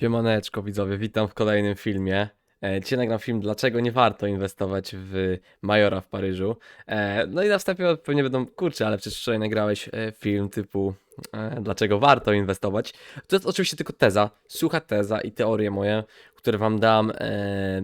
Siemaneczko widzowie, witam w kolejnym filmie. E, Dzisiaj nagram film, dlaczego nie warto inwestować w Majora w Paryżu. E, No i na wstępie pewnie będą, kurczę, ale przecież wczoraj nagrałeś e, film typu dlaczego warto inwestować. To jest oczywiście tylko teza, sucha teza i teorie moje, które wam dam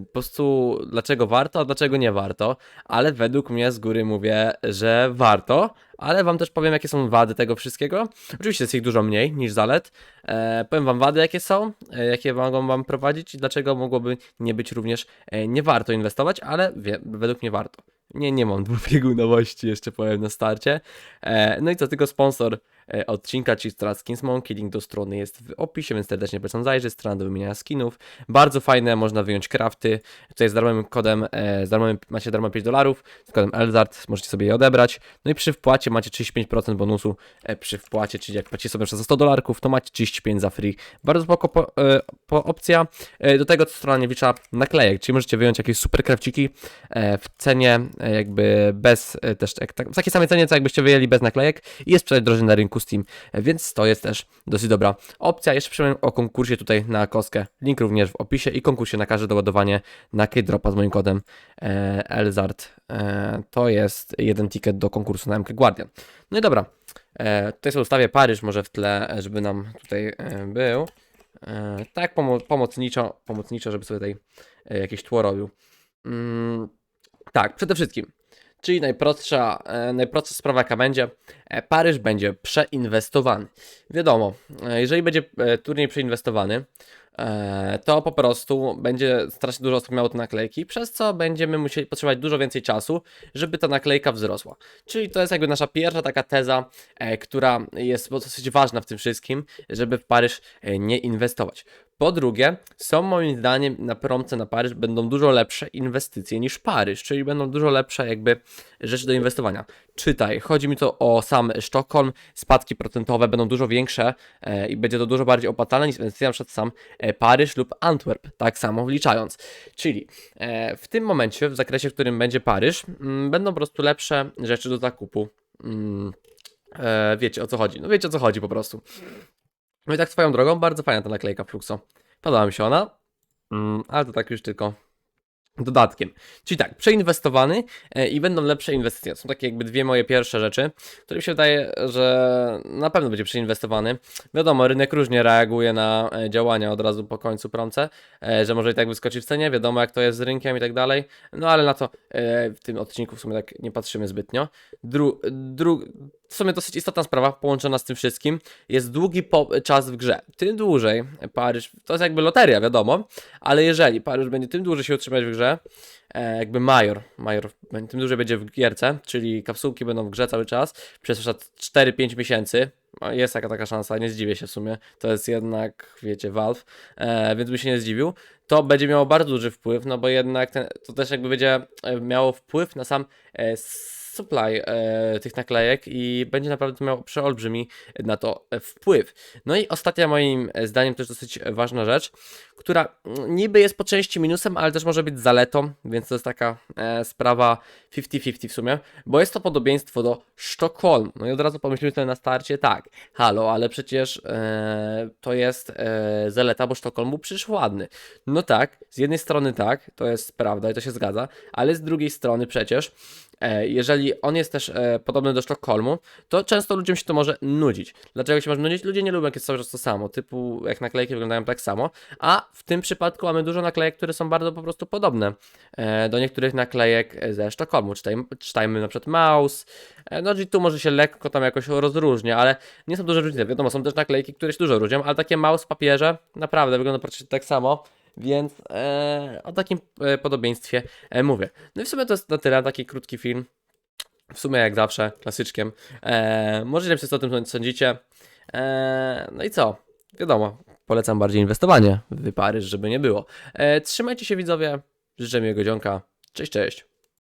po prostu dlaczego warto, a dlaczego nie warto, ale według mnie z góry mówię, że warto, ale wam też powiem jakie są wady tego wszystkiego. Oczywiście jest ich dużo mniej niż zalet. E, powiem wam wady jakie są, e, jakie mogą wam prowadzić i dlaczego mogłoby nie być również e, nie warto inwestować, ale wie, według mnie warto. Nie, nie mam dwubiegunowości, jeszcze powiem na starcie. E, no i co, tylko sponsor odcinka, czyli strona Skinsmonkey, link do strony jest w opisie, więc serdecznie polecam zajrzeć, strona do wymieniania skinów. Bardzo fajne, można wyjąć crafty. Tutaj z darmowym kodem, e, z darmowym, macie darmowe 5 dolarów, z kodem Elzart możecie sobie je odebrać. No i przy wpłacie macie 35% bonusu e, przy wpłacie, czyli jak płacicie sobie za 100 dolarków, to macie 35 za free. Bardzo spoko po, e, po opcja. E, do tego strona nie wlicza naklejek, czyli możecie wyjąć jakieś super krawciki e, w cenie e, jakby bez e, też tak, w takiej samej cenie, co jakbyście wyjęli bez naklejek i jest sprzedać drożej na rynku Steam, więc to jest też dosyć dobra opcja. Jeszcze przypomnę o konkursie tutaj na kostkę, link również w opisie i konkursie na każde doładowanie na K-Dropa z moim kodem e, Elzart. E, to jest jeden ticket do konkursu na MK Guardian. No i dobra, e, tutaj sobie ustawię Paryż może w tle, e, żeby nam tutaj e, był. E, tak pomo pomocniczo, pomocniczo, żeby sobie tutaj e, jakieś tło robił. Mm, tak, przede wszystkim. Czyli najprostsza, e, najprostsza sprawa jaka będzie, e, Paryż będzie przeinwestowany. Wiadomo, e, jeżeli będzie turniej przeinwestowany, to po prostu będzie strasznie dużo osób miało te naklejki, przez co będziemy musieli potrzebować dużo więcej czasu, żeby ta naklejka wzrosła. Czyli to jest jakby nasza pierwsza taka teza, która jest dosyć ważna w tym wszystkim, żeby w Paryż nie inwestować. Po drugie, są moim zdaniem na promce na Paryż będą dużo lepsze inwestycje niż Paryż, czyli będą dużo lepsze jakby rzeczy do inwestowania. Czytaj, chodzi mi to o sam Sztokholm, spadki procentowe będą dużo większe e, i będzie to dużo bardziej opłacalne niż inwestycja na przykład sam e, Paryż lub Antwerp, tak samo wliczając. Czyli e, w tym momencie, w zakresie, w którym będzie Paryż, mm, będą po prostu lepsze rzeczy do zakupu. Mm, e, wiecie o co chodzi, no wiecie o co chodzi po prostu. No i tak swoją drogą, bardzo fajna ta naklejka Fluxo. Podoba mi się ona, mm, ale to tak już tylko dodatkiem. Czyli tak, przeinwestowany e, i będą lepsze inwestycje. Są takie jakby dwie moje pierwsze rzeczy, które mi się wydaje, że na pewno będzie przeinwestowany. Wiadomo, rynek różnie reaguje na e, działania od razu po końcu promce, e, że może i tak wyskoczy w cenie, wiadomo jak to jest z rynkiem i tak dalej, no ale na to w tym odcinku w sumie tak nie patrzymy zbytnio. Dru, dru, w sumie dosyć istotna sprawa połączona z tym wszystkim jest długi czas w grze. Tym dłużej Paryż, to jest jakby loteria, wiadomo, ale jeżeli Paryż będzie tym dłużej się utrzymać w grze, e, jakby Major, Major tym dłużej będzie w gierce, czyli kapsułki będą w grze cały czas, przez na przykład 4-5 miesięcy, no, jest taka taka szansa, nie zdziwię się w sumie, to jest jednak, wiecie, Valve, e, więc bym się nie zdziwił, to będzie miało bardzo duży wpływ, no bo jednak ten, to też jakby będzie e, miało wpływ na sam e, supply e, tych naklejek i będzie naprawdę miał przeolbrzymi na to e, wpływ. No i ostatnia moim e, zdaniem też dosyć ważna rzecz, która niby jest po części minusem, ale też może być zaletą, więc to jest taka e, sprawa 50-50 w sumie, bo jest to podobieństwo do Sztokholmu. No i od razu pomyślimy sobie na starcie, tak, halo, ale przecież e, to jest e, zaleta, bo Sztokholm był przecież ładny. No tak, z jednej strony tak, to jest prawda i to się zgadza, ale z drugiej strony przecież e, jeżeli on jest też e, podobny do Sztokholmu, to często ludziom się to może nudzić. Dlaczego się może nudzić? Ludzie nie lubią, jak jest to samo, typu jak naklejki wyglądają tak samo, a w tym przypadku mamy dużo naklejek, które są bardzo po prostu podobne e, do niektórych naklejek ze Sztokholmu. Czytaj, czytajmy na przykład Maus, e, no i tu może się lekko tam jakoś rozróżnia, ale nie są duże różnice. Wiadomo, są też naklejki, które się dużo różnią, ale takie Maus w papierze naprawdę wygląda praktycznie tak samo. Więc e, o takim e, podobieństwie e, mówię. No i w sumie to jest na tyle, taki krótki film. W sumie jak zawsze, klasyczkiem. E, możecie napisać o tym, sądzicie. E, no i co? Wiadomo, polecam bardziej inwestowanie w Paryż, żeby nie było. E, trzymajcie się widzowie, życzę miłego dzionka. Cześć, cześć.